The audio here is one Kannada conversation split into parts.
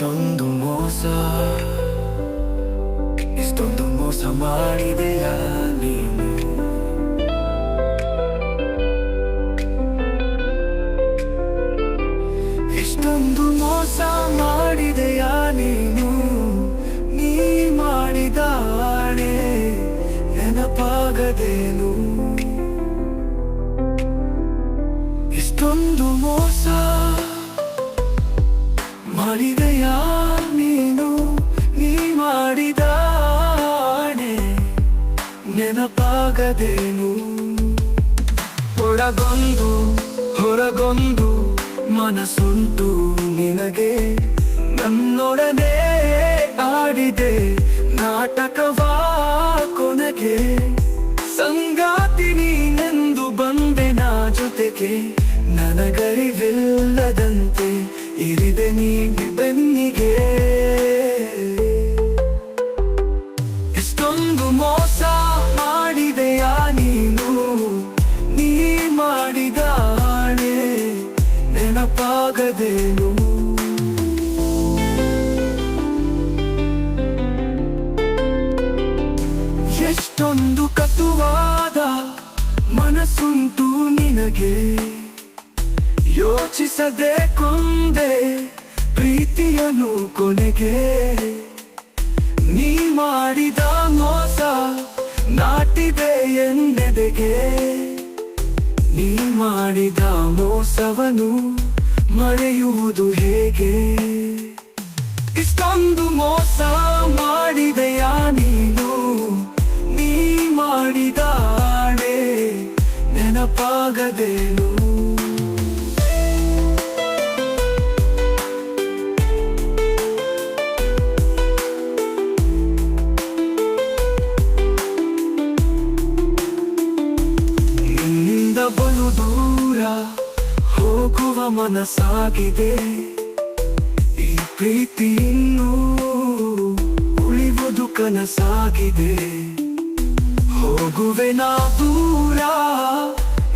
ಇಷ್ಟೊಂದು ಮೋಸ ಇಷ್ಟೊಂದು ಮೋಸ ಮಾಡಿದೆಯ ನೀನು ಇಷ್ಟೊಂದು ಮೋಸ ಮಾಡಿದೆಯ ನೀನು ನೀ ಮಾಡಿದ ಆಣೆ ನೆನಪಾಗದೇನು ಇಷ್ಟೊಂದು ಮೋಸ ಮಾಡಿದೆಯ ನೀನು? ನೀ ಮಾಡಿದ ನೆನಪಾಗದೇನು? ಒಳಗೊಂದು, ಹೊರಗೊಂದು ಮನಸ್ಸುಂಟು ನಿನಗೆ. ನನ್ನೊಡನೆ ಆಡಿದೆ ನಾಟಕವಾ ಕೊನೆಗೆ. ಸಂಗಾತಿ ನೀನೆಂದು ಬಂದೆ ನಾ ಜೊತೆಗೆ. ನನಗರಿವಿಲ್ಲದಂತೆ ಇರಿದೆ ನೀ ಬೆನ್ನಿಗೆ. ಎಷ್ಟೊಂದು ಮೋಸ ಮಾಡಿದೆಯಾ ನೀನು? ನೀ ಮಾಡಿದ ಆಣೆ ನೆನಪಾಗದೇನು? ಎಷ್ಟೊಂದು ಕತುವಾದ ಮನಸ್ಸುಂಟು ನಿನಗೆ. ಯೋಚಿಸದೆ ಕೊಂದೆ ಪ್ರೀತಿಯನು ಕೊನೆಗೆ. ನೀ ಮಾಡಿದ ಮೋಸ ನಾಟಿದೆ ಎನ್ನೆದೆಗೆ. ನೀ ಮಾಡಿದ ಮೋಸವನು ಮರೆಯುವುದು ಹೇಗೆ? ಇಷ್ಟೊಂದು ಮೋಸ ಮಾಡಿದೆಯಾ ನೀನು? ನೀ ಮಾಡಿದಾಳೆ ನೆನಪಾಗದೇನು? ಹೋಗುವ ಮನಸ್ಸಾಗಿದೆ. ಈ ಪ್ರೀತಿ ಇನ್ನೂ ಉಳಿವುದು ಕನಸಾಗಿದೆ. ಹೋಗುವೆ ನಾ ದೂರ,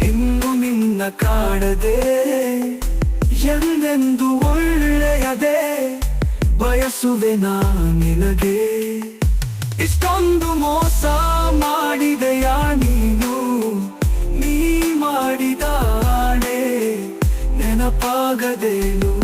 ಇನ್ನು ನಿನ್ನ ಕಾಣದೆ. ಎಂದೆಂದು ಒಳ್ಳೆಯದೇ, ಬಯಸುವೆ ನಾ ನಿನಗೆ. ಇಷ್ಟೊಂದು ಮೋಸ ನೀ ಮಾಡಿದ ಆಣೆ ನೆನಪಾಗದೇನು